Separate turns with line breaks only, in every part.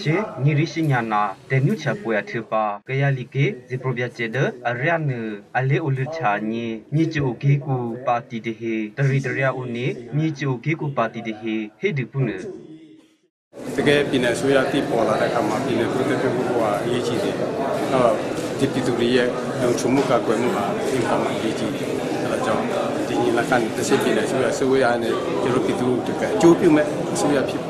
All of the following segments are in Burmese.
ရှေညီရိရှိညာနာတေနုချပွေအထပါကရလီကေဇီပရိုဗျာချေဒအရယနအလေအိုလူချာညီညီချိုကေကူပါတီတဟေတရီတရအိုနေညီချိုကေကူပါတီတဟေဟေဒီပုန
တကယ်ပြည်နယ်ဆိုရတိပေါ်လာတဲ့အခါမှာပြည်နယ်ပြည်သက်ပြုဖို့ကအရေးကြီးတယ်။အော်ဒီပြည်သူတွေရဲ့လုံခြုံမှုကကွယ်မှုဟာအင်ပါမအရေးကြီးတယ်။အဲဒါကြောင့်ဒီညီလာခံတစ်စိပြည်နယ်ဆိုရဆိုရနဲ့ကျွန်တော်ပြည်သူတွေကအကျိုးပြုမဲ့ဆိုရဖြစ်ဖို့ကျွန်တော်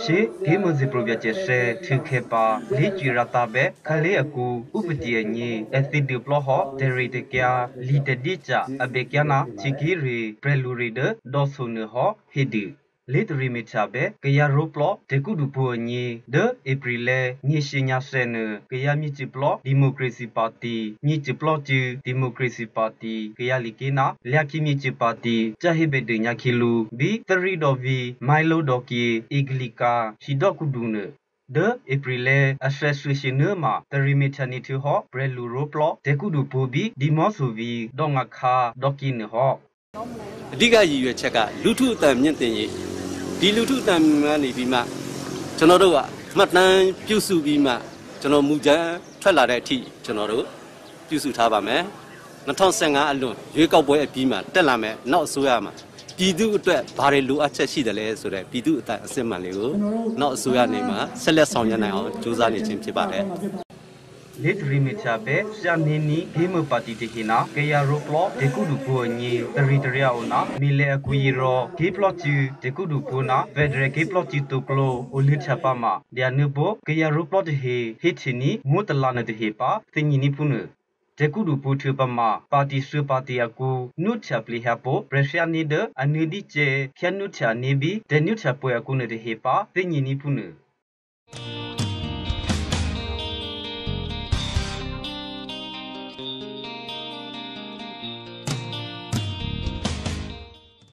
ရှေဒီမဇီပရိုဗျာချေဆဲထိခေပါလီဂျီရတာဘေခလေအကူဥပတိယညေအသီဒီပလဟဒေရီတကယာလီတဒီချာအဘေကနာချီကီရီပရလူရီဒဒေါဆုနဟဟီဒီ လေတရီမီချာဘေကယာရိုပလတေကုဒူပိုညေဒဧပြီလေညေရှိညာဆဲနကယာမြစ်ချပလဒီမိုကရေစီပါတီမြစ်ချပလချီဒီမိုကရေစီပါတီကယာလီကေနာလျာခိမြစ်ချပါတီချဟိဘေတေညာခီလူဘီသရီဒိုဗီမိုင်လိုဒိုကီအီဂလီကာရှီဒေါကုဒူန de April association ma perimeter ni thu ho brelu ro plo de ku du bobi di mo so vi donga kha dokin ho
အဓိကရည်ရွယ်ချက်ကလူထုအတန်မြင့်တင်ရေး ဒီလူထုအတန်ကနေပြီးမှကျွန်တော်တို့ကမှတ်တမ်းပြုစုပြီးမှကျွန်တော်မူကြမ်းထွက်လာတဲ့အထိကျွန်တော်တို့ပြုစုထားပါမယ်2015အလွန်ရွေးကောက်ပွဲအပြီးမှတက်လာမယ်နောက်အစိုးရမှာပြည်သူအတွက်ဘာတွေလိုအပ်ချက်ရှိတယ်လဲဆိုတော့ပြည်သူအတန်အစစ်မှန်လေးကိုနောက်အစိုးရနေမှာဆက်လက်ဆောင်ရွက်နိုင်အောင်ကြိုးစားနေခြင်းဖြစ်ပါတယ်
le trimecha be sya ni ni game party te hina ke ya ro plo de ku du po ni tri tri ona mi le akui ro ke plo chu de ku du po na federal ke plo chu to klo o le cha pa ma dia nu bo ke ya ro plo de he he chi ni mu ta la na de he pa tin ni ni pu nu တကုဒူပူထပမပါတီဆွပါတီအကူနုချပလီဟပိုပရရှာနီဒအနူဒီချေခနုချနေဘီဒနုချပွဲအကူနေဟေပါသိညီနီဖုန